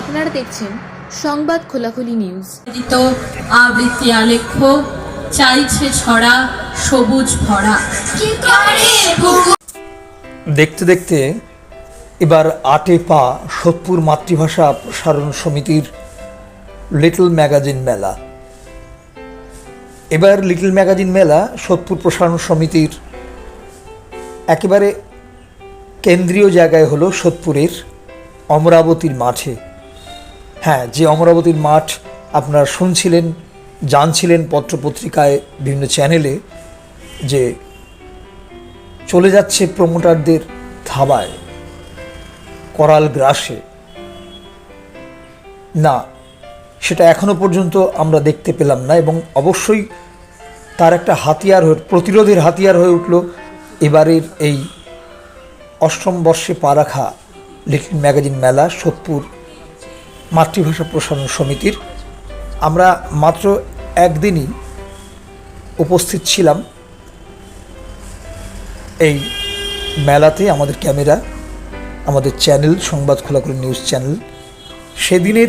আপনারা দেখছেন সংবাদ খোলাখুলি নিউজ। আবৃত্তি আলেখ্য চাইছে ছড়া সবুজ ভরা। দেখতে দেখতে এবার আটে পা সোদপুর মাতৃভাষা প্রসারণ সমিতির লিটল ম্যাগাজিন মেলা। এবার লিটল ম্যাগাজিন মেলা সোদপুর প্রসারণ সমিতির একেবারে কেন্দ্রীয় জায়গায় হলো সোদপুরের অমরাবতীর মাঠে। হ্যাঁ যে অমরাবতীর মাঠ আপনারা শুনছিলেন, জানছিলেন পত্রপত্রিকায় বিভিন্ন চ্যানেলে যে চলে যাচ্ছে প্রমোটারদের ধাবায় করাল গ্রাসে। না, সেটা এখনও পর্যন্ত আমরা দেখতে পেলাম না এবং অবশ্যই তার একটা হাতিয়ার হয়ে, প্রতিরোধের হাতিয়ার হয়ে উঠল এবারের এই অষ্টম বর্ষে পা রাখা লিটল ম্যাগাজিন মেলা, সোদপুর মাতৃভাষা প্রসারণ সমিতির। আমরা মাত্র একদিনই উপস্থিত ছিলাম এই মেলাতে, আমাদের ক্যামেরা, আমাদের চ্যানেল, সংবাদ খোলাখুলি নিউজ চ্যানেল। সেদিনের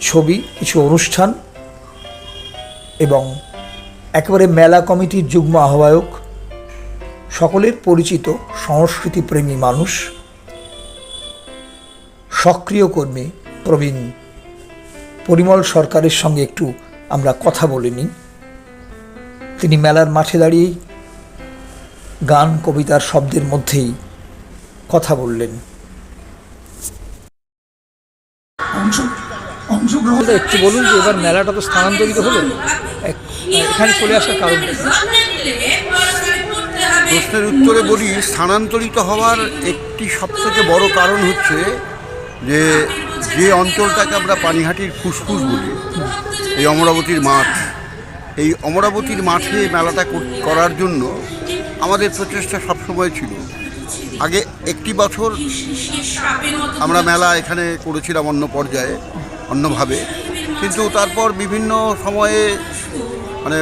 ছবি, কিছু অনুষ্ঠান এবং একেবারে মেলা কমিটির যুগ্ম আহ্বায়ক, সকলের পরিচিত সংস্কৃতিপ্রেমী মানুষ, সক্রিয় কর্মী প্রবীণ পরিমল সরকারের সঙ্গে একটু আমরা কথা বলে নিই। তিনি মেলার মাঠে দাঁড়িয়েই গান কবিতার শব্দের মধ্যেই কথা বললেন। একটু বলুন যে এবার মেলাটা তো স্থানান্তরিত হলো। এক- এখানে চলে আসার কারণ প্রশ্নের উত্তরে বলি স্থানান্তরিত হওয়ার একটি সবথেকে বড় কারণ হচ্ছে যে যে অঞ্চলটাকে আমরা পানিহাটির ফুসফুস বলি, এই অমরাবতীর মাঠ, এই অমরাবতীর মাঠে মেলাটা করার জন্য আমাদের প্রচেষ্টা সবসময় ছিল। আগে একটি বছর আমরা মেলা এখানে করেছিলাম অন্য পর্যায়ে, অন্যভাবে। কিন্তু তারপর বিভিন্ন সময়ে মানে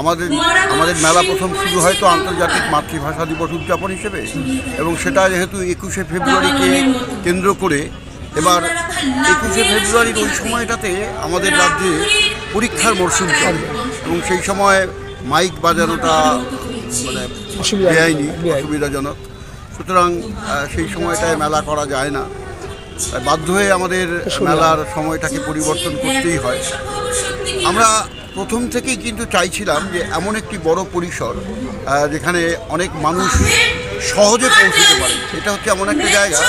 আমাদের আমাদের মেলা প্রথম শুরু হয়তো আন্তর্জাতিক মাতৃভাষা দিবস উদযাপন হিসেবে। এবং সেটা যেহেতু একুশে ফেব্রুয়ারিকে কেন্দ্র করে এবার একুশে ফেব্রুয়ারির ওই সময়টাতে আমাদের রাজ্যে পরীক্ষার মরশুম চলে। এবং সেই সময় মাইক বাজানোটা মানে বেআইনি। অসুবিধাজনক। সুতরাং সেই সময়টায় মেলা করা যায় না। বাধ্য হয়ে আমাদের মেলার সময়টাকে পরিবর্তন করতেই হয়। আমরা প্রথম থেকেই কিন্তু চাইছিলাম যে এমন একটি বড় পরিসর যেখানে অনেক মানুষ সহজে পৌঁছতে পারে। এটা হচ্ছে এমন একটা জায়গা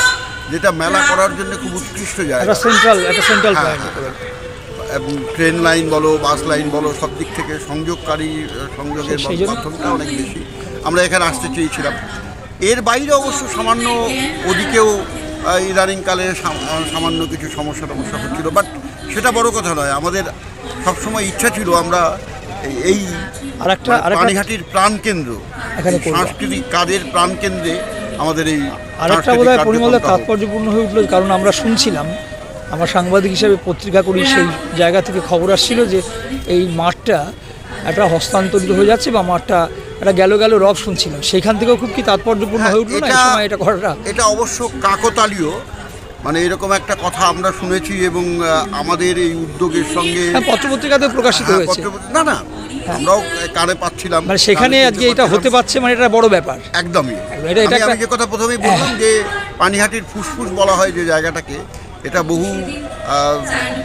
যেটা মেলা করার জন্য খুব উৎকৃষ্ট জায়গা। একটা সেন্ট্রাল একটা সেন্ট্রাল হ্যাঁ, হ্যাঁ। এবং ট্রেন লাইন বলো বাস লাইন বলো সব দিক থেকে সংযোগকারী সংযোগের মাধ্যমটা অনেক বেশি। আমরা এখানে আসতে চেয়েছিলাম। এর বাইরে অবশ্য সামান্য ওদিকেও ইদানিংকালে সামান্য কিছু সমস্যা টমস্যা হচ্ছিল। বাট সেটা বড় কথা নয় আমাদের সবসময় ইচ্ছা ছিল আমরা এই- একটা পানিহাটির প্রাণকেন্দ্র সাংস্কৃতিক কাজের প্রাণকেন্দ্রে আমাদের এই আর একটা বোধ হয় পরিমলের তাৎপর্যপূর্ণ হয়ে উঠল কারণ আমরা শুনছিলাম আমার সাংবাদিক হিসেবে পত্রিকা করি সেই জায়গা থেকে খবর আসছিল যে এই মাঠটা একটা হস্তান্তরিত হয়ে যাচ্ছে বা মাঠটা একটা গেল গেল রব শুনছিলাম সেইখান থেকেও খুব কি তাৎপর্যপূর্ণ হ্যাঁ, হয়ে উঠল না? সময় এটা করাটা এটা অবশ্য কাকতালীয়। মানে এরকম একটা কথা আমরা শুনেছি এবং আমাদের এই উদ্যোগের সঙ্গে হ্যাঁ পত্রপত্রিকাতে প্রকাশিত হ্যাঁ, হয়েছে। না না আমরাও কানে পাচ্ছিলাম। মানে সেখানে আজকে এটা হতে পারছে মানে এটা বড় ব্যাপার। একদমই। আমি যে কথা প্রথমেই বললাম যে পানিহাটির ফুসফুস বলা হয় যে জায়গাটাকে এটা বহু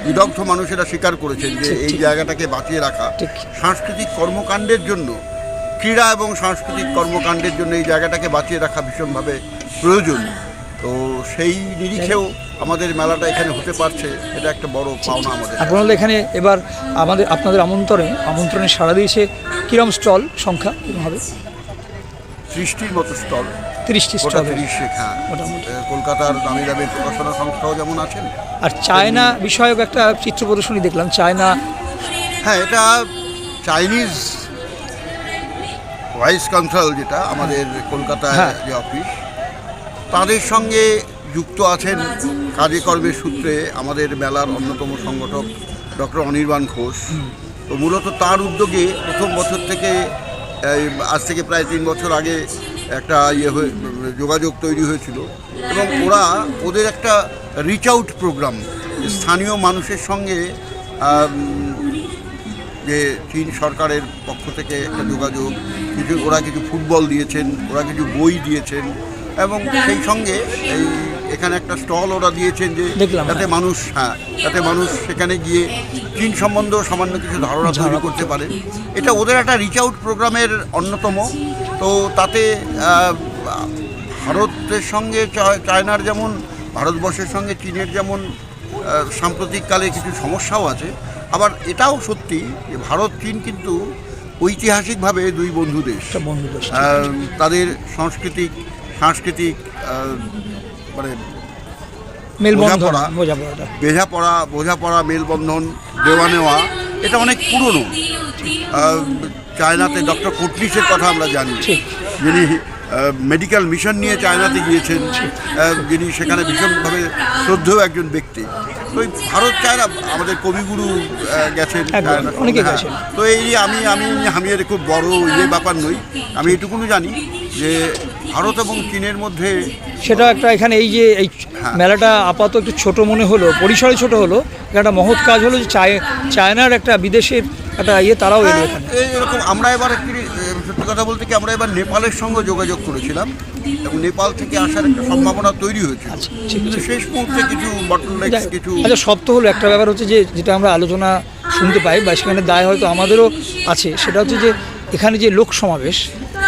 বিদগ্ধ মানুষেরা স্বীকার করেছেন যে এই জায়গাটাকে বাঁচিয়ে রাখা সাংস্কৃতিক কর্মকাণ্ডের জন্য ক্রীড়া এবং সাংস্কৃতিক কর্মকাণ্ডের জন্য এই জায়গাটাকে বাঁচিয়ে রাখা ভীষণভাবে প্রয়োজন। তো সেই নিরিখেও আমাদের মেলাটা এখানে হতে পারছে এটা একটা বড় পাওনা আমাদের। আপনারা এখানে এবার আমাদের আপনাদের আমন্ত্রণে আমন্ত্রণে সাড়া দিয়েছে কিরম স্টল সংখ্যা কিরম হবে? সৃষ্টির মতো স্টল। তিরিশটি স্টল। হ্যাঁ মোটামুটি। কলকাতার দামি দামি প্রকাশনা সংস্থাও যেমন আছেন আর চায়না বিষয়ক একটা চিত্র প্রদর্শনী দেখলাম চায়না। হ্যাঁ এটা চাইনিজ ভাইস কাউন্সিল যেটা আমাদের কলকাতায় হ্যাঁ। যে অফিস তাদের সঙ্গে যুক্ত আছেন কাজে কর্মের সূত্রে আমাদের মেলার অন্যতম সংগঠক ডক্টর অনির্বাণ ঘোষ। তো মূলত তার উদ্যোগে প্রথম বছর থেকে আজ থেকে প্রায় তিন বছর আগে একটা ইয়ে হয়ে, যোগাযোগ তৈরি হয়েছিল এবং ওরা ওদের একটা রিচ আউট প্রোগ্রাম স্থানীয় মানুষের সঙ্গে যে চীন সরকারের পক্ষ থেকে একটা যোগাযোগ, কিছু, ওরা কিছু ফুটবল দিয়েছেন, ওরা কিছু বই দিয়েছেন এবং সেই সঙ্গে এই এখানে একটা স্টল ওরা দিয়েছেন যে যাতে মানুষ হ্যাঁ যাতে মানুষ সেখানে গিয়ে চীন সম্বন্ধেও সামান্য কিছু ধারণা তৈরি করতে পারে। এটা ওদের একটা রিচ আউট প্রোগ্রামের অন্যতম। তো তাতে ভারতের সঙ্গে চায়নার যেমন ভারতবর্ষের সঙ্গে চীনের যেমন সাম্প্রতিককালে কিছু সমস্যাও আছে। আবার এটাও সত্যি যে ভারত চীন কিন্তু ঐতিহাসিকভাবে দুই বন্ধু দেশ। তাদের সাংস্কৃতিক সাংস্কৃতিক মানে মেলবন্ধন বোঝাপড়া। বোঝা বোঝাপড়া বোঝাপড়া মেলবন্ধন দেওয়া নেওয়া এটা অনেক পুরনো চায়নাতে ডক্টর কুটলিসের কথা আমরা জানি যিনি মেডিকেল মিশন নিয়ে চায়নাতে গিয়েছেন। যিনি সেখানে ভীষণভাবে শ্রদ্ধেয় একজন ব্যক্তি। তো এই ভারত চায়না আমাদের কবিগুরু গেছেন হ্যাঁ। তো এই আমি আমি আমি এর খুব বড় ইয়ে ব্যাপার নই। আমি এটুকুনি জানি যে ভারত এবং চীনের মধ্যে সেটা একটা এখানে এই যে এই হ্যাঁ। মেলাটা আপাতত একটু ছোট মনে হলো পরিসরে ছোট হলো একটা মহৎ কাজ হলো যে চায়- চায়নার একটা বিদেশের একটা ইয়ে তারাও এলো হ্যাঁ, এখানে। এরকম আমরা এবার একটি সত্যি কথা বলতে কি আমরা এবার নেপালের সঙ্গে যোগাযোগ করেছিলাম এবং নেপাল থেকে আসার একটা সম্ভাবনা তৈরি হয়েছে আচ্ছা, কিন্তু শেষ মুহূর্তে কিছু হোক। কিছু আচ্ছা সব তো হলো একটা ব্যাপার হচ্ছে যে যেটা আমরা আলোচনা শুনতে পাই বা সেখানে দায় হয়তো আমাদেরও আছে সেটা হচ্ছে যে এখানে যে লোক সমাবেশ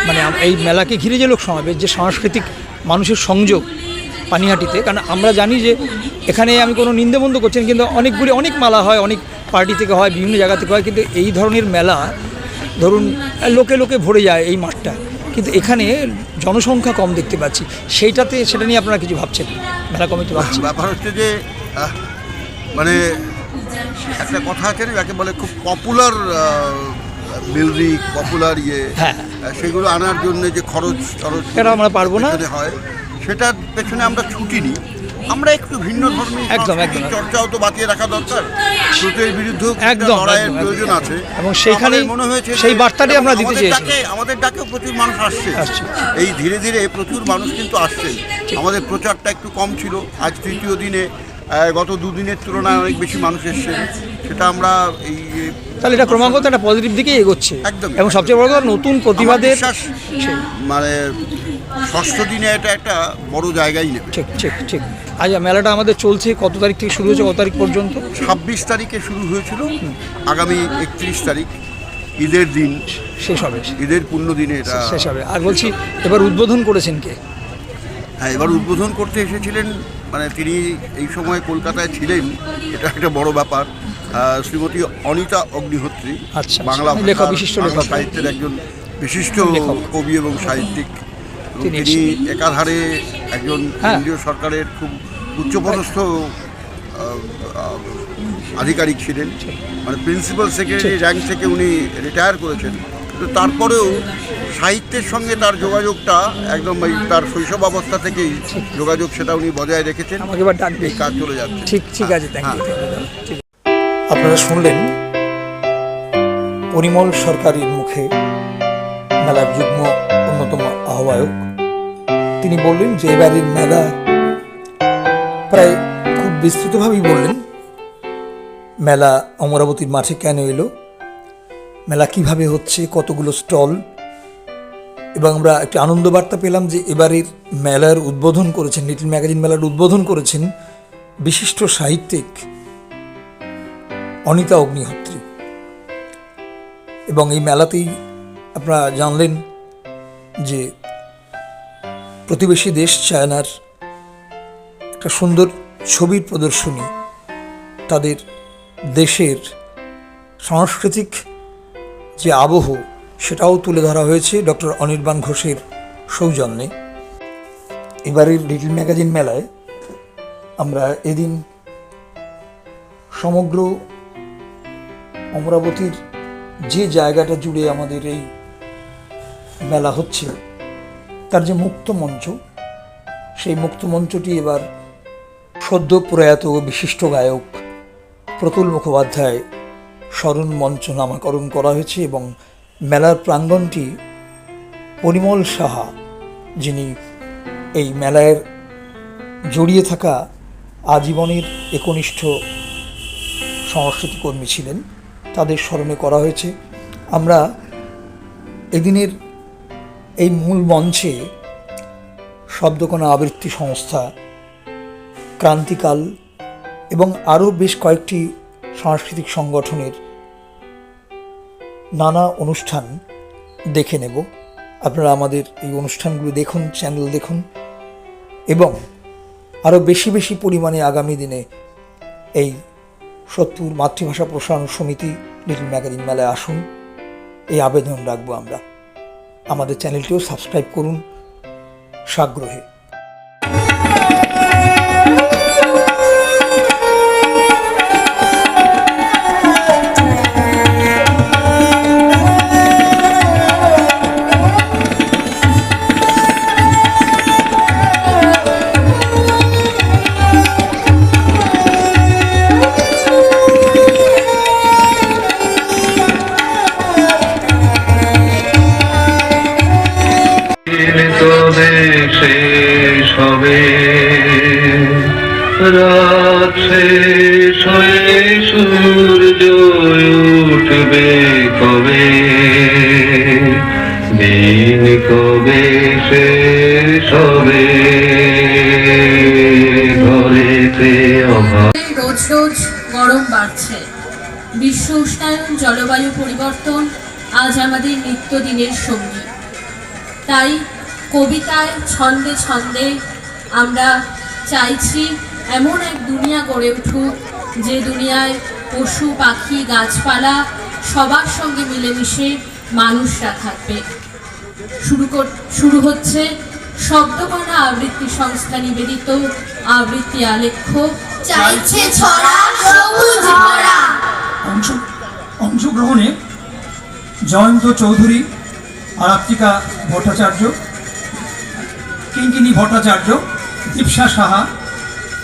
মানে এই মেলাকে ঘিরে যে লোক সমাবেশ যে সাংস্কৃতিক মানুষের সংযোগ পানিহাটিতে কারণ আমরা জানি যে এখানে আমি কোনো নিন্দে বন্ধ করছি না, কিন্তু অনেকগুলি অনেক মেলা হয় অনেক পার্টি থেকে হয় বিভিন্ন জায়গা থেকে হয় কিন্তু এই ধরনের মেলা ধরুন লোকে লোকে ভরে যায় এই মাঠটা। কিন্তু এখানে জনসংখ্যা কম দেখতে পাচ্ছি। সেইটাতে সেটা নিয়ে আপনারা কিছু ভাবছেন? মেলা কমিটি ভাবছি। ব্যাপার হচ্ছে যে মানে একটা কথা আছে না যাকে বলে খুব পপুলার মিউজিক পপুলার ইয়ে হ্যাঁ। সেগুলো আনার জন্য যে খরচ খরচ সেটা আমরা পারব না। হয় সেটার পেছনে আমরা ছুটি নিই আমরা একটু ভিন্ন ধর্মী একদম, একদম। চর্চাও তো বাঁচিয়ে রাখা দরকার। স্রোতের বিরুদ্ধেও একদম, লড়াইয়ের প্রয়োজন আছে। এবং আমাদের মনে হয়েছে সেই বার্তাটি আমরা দিতে আমাদের চেয়েছিলাম। ডাকে- প্রচুর মানুষ আসছে। আসছে। এই ধীরে ধীরে প্রচুর মানুষ কিন্তু আসছেন আমাদের প্রচারটা একটু কম ছিল। আজ তৃতীয় দিনে গত দুদিনের তুলনায় অনেক বেশি মানুষ এসছেন সেটা আমরা এই তাহলে এটা ক্রমাগত একটা পজিটিভ দিকে এগোচ্ছে। একদম এবং সবচেয়ে বড় কথা নতুন প্রতিবাদের মানে ষষ্ঠ দিনে এটা একটা বড় জায়গায় নেবে। ঠিক ঠিক ঠিক। আজ মেলাটা আমাদের চলছে কত তারিখ থেকে শুরু হয়েছে কত তারিখ পর্যন্ত? ছাব্বিশ তারিখে শুরু হয়েছিল আগামী একত্রিশ তারিখ ঈদের দিন। শেষ হবে। ঈদের পূর্ণ দিনে এটা শেষ হবে। আর বলছি এবার উদ্বোধন করেছেন কে? হ্যাঁ এবার উদ্বোধন করতে এসেছিলেন মানে তিনি এই সময় কলকাতায় ছিলেন এটা একটা বড় ব্যাপার। শ্রীমতী অনিতা অগ্নিহোত্রী আচ্ছা, বাংলা লেখক, বিশিষ্ট লেখক। সাহিত্যের একজন বিশিষ্ট। কবি এবং সাহিত্যিক। তিনি একাধারে একজন হ্যাঁ। কেন্দ্রীয় সরকারের খুব উচ্চপদস্থ আধিকারিক ছিলেন। মানে প্রিন্সিপাল সেক্রেটারি র্যাঙ্ক থেকে উনি রিটায়ার করেছেন। কিন্তু তারপরেও সাহিত্যের সঙ্গে তার যোগাযোগটা একদম এই তার শৈশব অবস্থা থেকেই যোগাযোগ সেটা উনি বজায় রেখেছেন। এবার এই কাজ চলে যাচ্ছে। ঠিক ঠিক আছে হ্যাঁ। আপনারা শুনলেন পরিমল সরকারের মুখে মেলার যুগ্ম অন্যতম আহ্বায়ক তিনি বললেন যে এবারের মেলা প্রায় খুব বিস্তৃতভাবেই বললেন। মেলা অমরাবতীর মাঠে কেন এলো? মেলা কীভাবে হচ্ছে? কতগুলো স্টল? এবং আমরা একটি আনন্দ বার্তা পেলাম যে এবারের মেলার উদ্বোধন করেছেন, লিটল ম্যাগাজিন মেলার উদ্বোধন করেছেন বিশিষ্ট সাহিত্যিক অনিতা অগ্নিহোত্রী। এবং এই মেলাতেই আপনারা জানলেন যে প্রতিবেশী দেশ চায়নার একটা সুন্দর ছবির প্রদর্শনী, তাদের দেশের সাংস্কৃতিক যে আবহ, সেটাও তুলে ধরা হয়েছে ডক্টর অনির্বাণ ঘোষের সৌজন্যে। এবারের লিটল ম্যাগাজিন মেলায় আমরা এদিন সমগ্র অমরাবতীর যে জায়গাটা জুড়ে আমাদের এই মেলা হচ্ছে তার যে মুক্ত মঞ্চ, সেই মুক্ত মঞ্চটি এবার সদ্য প্রয়াত বিশিষ্ট গায়ক প্রতুল মুখোপাধ্যায় স্মরণ মঞ্চ নামাকরণ করা হয়েছে এবং মেলার প্রাঙ্গণটি পরিমল সাহা, যিনি এই মেলায় জড়িয়ে থাকা আজীবনের একনিষ্ঠ সংস্কৃতি কর্মী ছিলেন। তাদের স্মরণে করা হয়েছে। আমরা এদিনের এই মূল মঞ্চে শব্দকণা আবৃত্তি সংস্থা, ক্রান্তিকাল এবং আরও বেশ কয়েকটি সাংস্কৃতিক সংগঠনের নানা অনুষ্ঠান দেখে নেব। আপনারা আমাদের এই অনুষ্ঠানগুলো দেখুন, চ্যানেল দেখুন এবং আরও বেশি বেশি পরিমাণে আগামী দিনে এই সত্তর মাতৃভাষা প্রসারণ সমিতি, লিটল ম্যাগাজিন মেলায় আসুন। এই আবেদন রাখব আমরা। আমাদের চ্যানেলটিও সাবস্ক্রাইব করুন। সাগ্রহে। পরিবর্তন আজ আমাদের নিত্যদিনের সঙ্গী। তাই কবিতায় ছন্দে ছন্দে আমরা চাইছি এমন এক দুনিয়া গড়ে উঠুক যে দুনিয়ায় পশু পাখি গাছপালা সবার সঙ্গে মিলেমিশে মানুষরা থাকবে। শুরু কর শুরু হচ্ছে শব্দকণা আবৃত্তি সংস্থা নিবেদিত আবৃত্তি আলেখ্য। চাইছে ছড়া সবুজ ভরা। অংশগ্রহণে জয়ন্ত চৌধুরী আরাত্রিকা ভট্টাচার্য কিঙ্কিনী ভট্টাচার্য দীপসা সাহা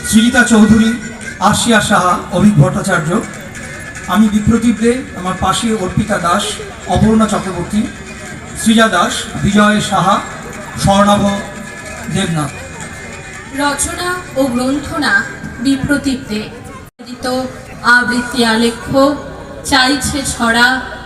শ্রীতা চৌধুরী, আশিয়া সাহা, অভিক ভট্টাচার্য। আমি বিপ্রদীপ দে, আমার পাশে অর্পিতা দাস, অপর্ণা চক্রবর্তী, সৃজা দাস, বিজয় সাহা, স্বর্ণাভ দেবনাথ। রচনা ও গ্রন্থনা বিপ্রতীপ দে। আবৃত্তি আলেখ্য, চাইছে ছড়া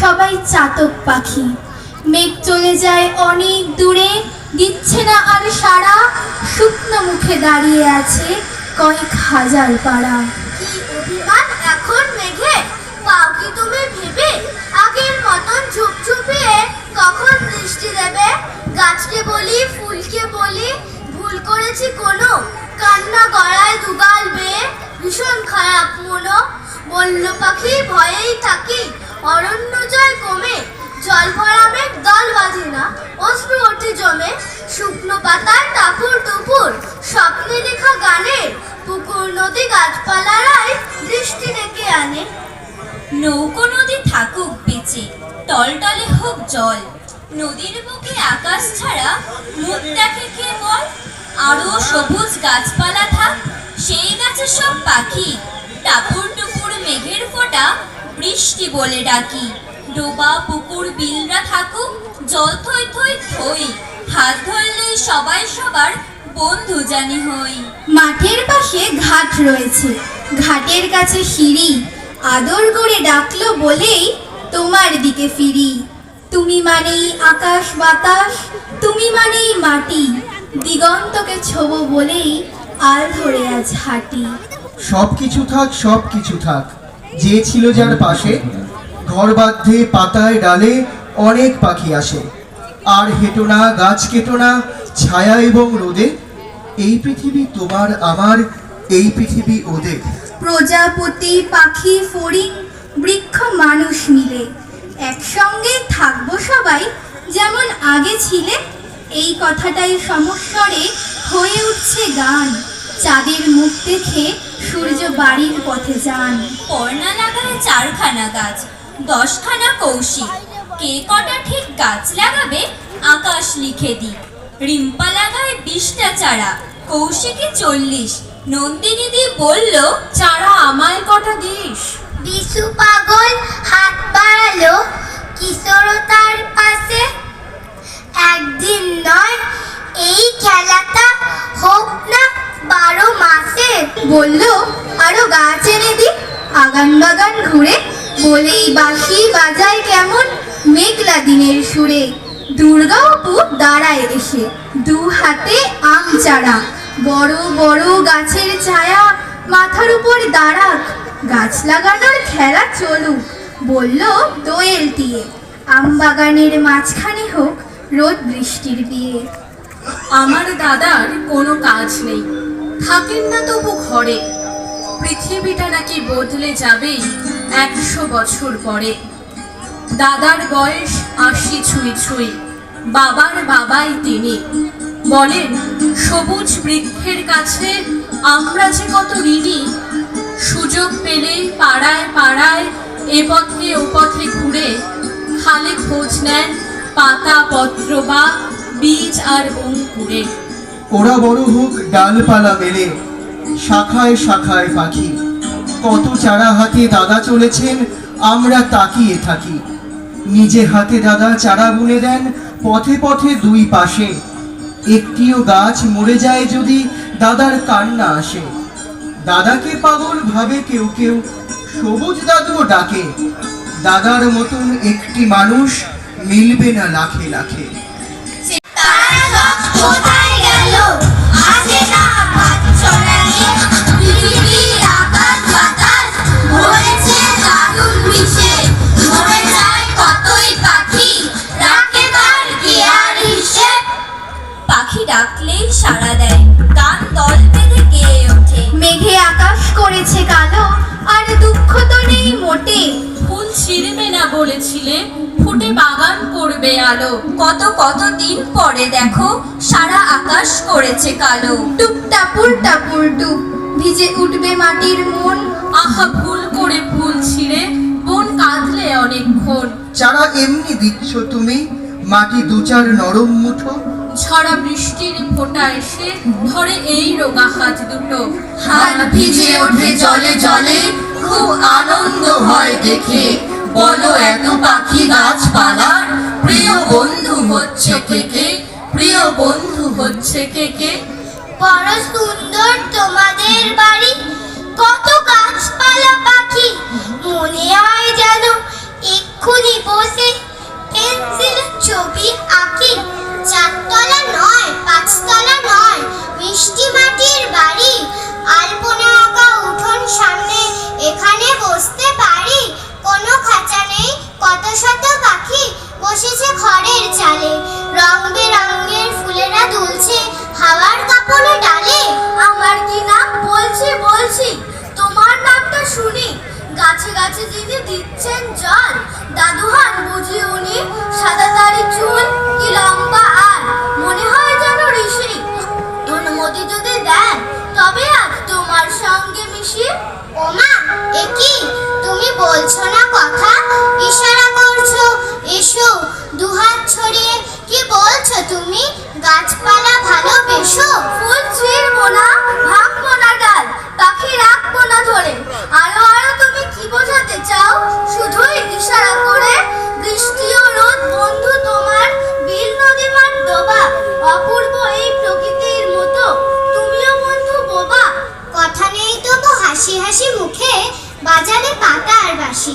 সবাই চাতক পাখি। মেঘ চলে যায় অনেক দূরে, দিচ্ছে না আর সারা। শুকনো মুখে দাঁড়িয়ে আছে কয়েক হাজার পাড়া। এখন মেঘে? তুমি ভেবে? মতন কখন বৃষ্টি দেবে? গাছকে বলি, ফুলকে বলি, ভুল করেছি কোনো? কান্না গড়ায় দুগাল বেয়ে, ভীষণ খারাপ পাখি, ভয়েই থাকি অরণ্য জয় কমে, জল ভরা মেঘ দল বাঁধে না, অশ্রু ওঠে জমে, শুকনো পাতার টাপুর টুপুর স্বপ্নে দেখা গানে, পুকুর নদী গাছপালারাই দৃষ্টি ডেকে আনে। নৌকো নদী থাকুক বেঁচে, টলটলে হোক জল, নদীর বুকে আকাশ ছাড়া মুখ দেখে কে বল? আরও সবুজ গাছপালা থাক, সেই গাছে সব পাখি টাপুর টুপুর মেঘের ফোঁটা বৃষ্টি বলে ডাকি। ডোবা পুকুর বিলরা থাকুক জল থই থই থই। হাত ধরলে সবাই সবার বন্ধু জানি হই। মাঠের পাশে ঘাট রয়েছে ঘাটের কাছে সিঁড়ি। আদর করে ডাকলো বলেই তোমার দিকে ফিরি। তুমি মানেই আকাশ বাতাস তুমি মানেই মাটি। দিগন্তকে ছোব বলেই আল ধরে আজ হাঁটি। সব কিছু থাক সব কিছু থাক। যে ছিল যার পাশে, ঘর বাঁধে পাতায় ডালে অনেক পাখি আসে। আর হেঁটো না, গাছ কেটো না, ছায়া এবং রোদে, এই পৃথিবী তোমার আমার, এই পৃথিবী ওদের। প্রজাপতি, পাখি, ফড়িং, বৃক্ষ, মানুষ মিলে একসঙ্গে থাকব সবাই যেমন আগে ছিলে। এই কথাটাই সমস্বরে হয়ে উঠছে গান। চাঁদের মুখ দেখে সূর্য বাড়ির পথে যান। পর্ণা লাগায় চারখানা গাছ দশখানা কৌশিক কে কটা ঠিক গাছ লাগাবে আকাশ লিখে দি রিম্পা লাগায় বিশটা চারা কৌশিকে চল্লিশ। নন্দিনী দি বলল চারা আমায় কটা দিস? বিশু পাগল হাত বাড়ালো কিশোরতার পাশে। একদিন নয় এই খেলাটা হোক না বারো মাসে বলল, আরও গাছ এনে দি আগান বাগান ঘুরে বলেই বাঁশি বাজায় কেমন মেঘলা দিনের সুরে। দুর্গা দাঁড়ায় এসে, দু হাতে আম চারা। বড় বড় গাছের ছায়া মাথার উপর দাঁড়াক, গাছ লাগানোর খেলা চলুক, বলল দোয়েল দিয়ে আম বাগানের মাঝখানে হোক রোদ বৃষ্টির বিয়ে। আমার দাদার কোনো কাজ নেই। থাকেন না তবু ঘরে। পৃথিবীটা নাকি বদলে যাবেই একশো বছর পরে। দাদার বয়স আশি ছুঁই ছুঁই, বাবার বাবাই তিনি। বলেন, সবুজ বৃক্ষের কাছে আমরা যে কত ঋণী, সুযোগ পেলেই পাড়ায় পাড়ায়, এ পথে ও পথে ঘুরে খালে খোঁজ নেন পাতা, পত্র বা বীজ আর অঙ্কুরে। ওরা বড় হোক ডালপালা মেলে। শাখায় শাখায় পাখি। কত চারা হাতে দাদা চলেছেন, আমরা তাকিয়ে থাকি। নিজে হাতে দাদা চারা বুনে দেন, পথে পথে দুই পাশে। একটিও গাছ মরে যায় যদি দাদার কান্না আসে। দাদাকে পাগল ভাবে কেউ কেউ, সবুজ দাদুও ডাকে। দাদার মতন একটি মানুষ মিলবে না লাখে লাখে। ডাকলেই সাড়া দেয় গান দল বেঁধে গেয়ে ওঠে। মেঘে আকাশ করেছে কালো আর দুঃখ তো নেই মোটে। ফুল ছিঁড়বে না বলেছিলে ফুটে বাগান করবে আলো। কত কত দিন পরে দেখো সারা আকাশ করেছে কালো। টুপ টাপুর টাপুর টুপ। ভিজে উঠবে মাটির মন। আহা ভুল করে ফুল ছিঁড়ে। বোন কাঁদলে অনেকক্ষণ চারা এমনি দিচ্ছ তুমি মাটি দুচার নরম মুঠো। ঝরা বৃষ্টির ফোঁটা এসে ধরে এই রোগা হাত দুটো। হাত ভিজে ওঠে জলে জলে খুব আনন্দ হয় দেখে। বলো এত পাখি গাছপালার প্রিয় বন্ধু হচ্ছে কে কে? প্রিয় বন্ধু হচ্ছে কে কে? বড় সুন্দর তোমাদের বাড়ি, কত গাছপালা পাখি, মনে হয় যেন এক্ষুনি বসে পেন্সিল ছবি আঁকি। চারতলা নয়, পাঁচতলা নয়, মিষ্টি মাটির বাড়ি। আলপনা আঁকা উঠোন সামনে, এখানে বসতে পারি। কোনো খাঁচা নেই। কত শত পাখি বসেছে খড়ের চালে। রং বেরঙের ফুলেরা দুলছে, হাওয়ার কাপড়ে ডালে। আমার কি নাম? বলছি বলছি, তোমার নামটা শুনি। গাছে গাছে যিনি দিচ্ছেন জল। দাদু হন বুঝি উনি সাদা দাড়ি চুল, কি লম্বা আর। মনে হয় যেন ঋষি। অনুমতি যদি দেন, তবে আজ তোমার সঙ্গে মিশি। ওমা, একি? তুমি বলছো না কথা? ইশারা করছ। এসো, দুহাত ছড়িয়ে। কি বলছো তুমি? গাছপালা ভালোবেসো? ফুল ছিঁড়বো না, ভাঙবো না ডাল, পাখি রাখব না ধরে। আরও আরও তুমি কি বোঝাতে চাও? শুধুই ইশারা করে। বৃষ্টি ও রোদ বন্ধু তোমার। বীর নদীমার ডোবা। অপূর্ব এই প্রকৃতির মতো তুমিও বন্ধু বোবা কথা নেই তবু হাসি হাসি মুখে বাজারে পাতা আর বাসি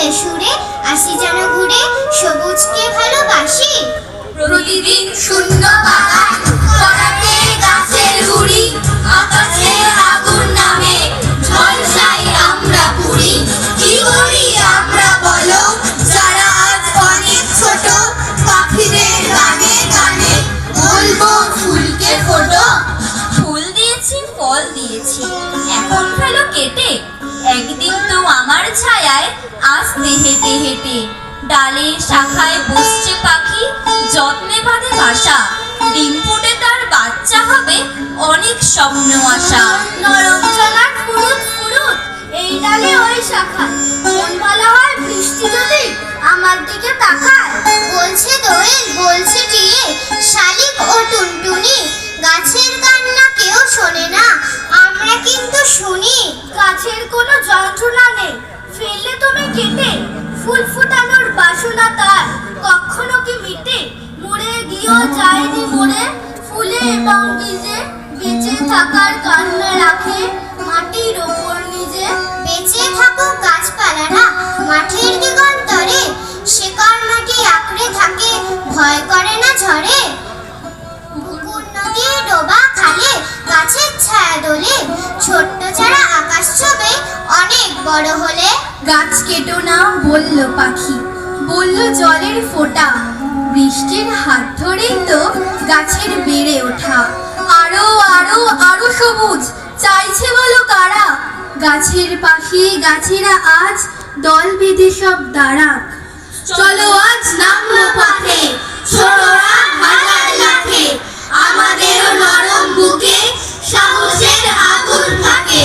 বললে সুরে আসি যেন ঘুরে সবুজকে ভালোবাসি। প্রতিদিন শূন্য বাগান ছায়ায় আসতে হেঁটে হেঁটে ডালে শাখায় বসছে পাখি, যত্নে বাঁধে বাসা। ডিম ফুটে তার বাচ্চা হবে অনেক স্বপ্ন আশা। নরম চলার ফুরুত ফুরুত, এই ডালে ওই শাখায় মন ভালো হয় বৃষ্টি যদি আমার দিকে তাকায়। বলছে দোয়েল, বলছে টিয়ে, শালিক ও টুনটুনি, গাছের কান্না কেউ শোনে না। আমরা কিন্তু শুনি, গাছের কোনো যন্ত্রণা নেই। ফেললে তুমি কেটে ফুল ফুটানোর বাসনা তার। কখনো কি মিটে? মরে গিয়েও যায়নি মরে। ফুলে এবং বীজে বেঁচে থাকার কান্না রাখে মাটির ওপর নিজে। বেঁচে থাকো গাছপালা না মাঠের গাছ কেটো না, বলল পাখি। বলল জলের ফোটা। বৃষ্টির হাত ধরেই তো গাছের বেড়ে ওঠা। আরও আরও আরও সবুজ। চাইছে বলো কারা? গাছের পাখি, গাছেরা আজ দল বেঁধে সব দাঁড়াক। চলো আজ নামলো পথে ছোটরা হাজার লাখে। আমাদের নরম বুকে সাহসের আগুন থাকে।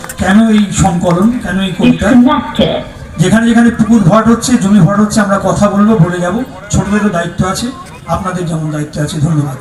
কেন এই সংকলন কেন এই কবিতা? যেখানে যেখানে পুকুর ভট হচ্ছে জমি ভট হচ্ছে আমরা কথা বলব বলে যাব। ছোটদেরও দায়িত্ব আছে আপনাদের যেমন দায়িত্ব আছে ধন্যবাদ।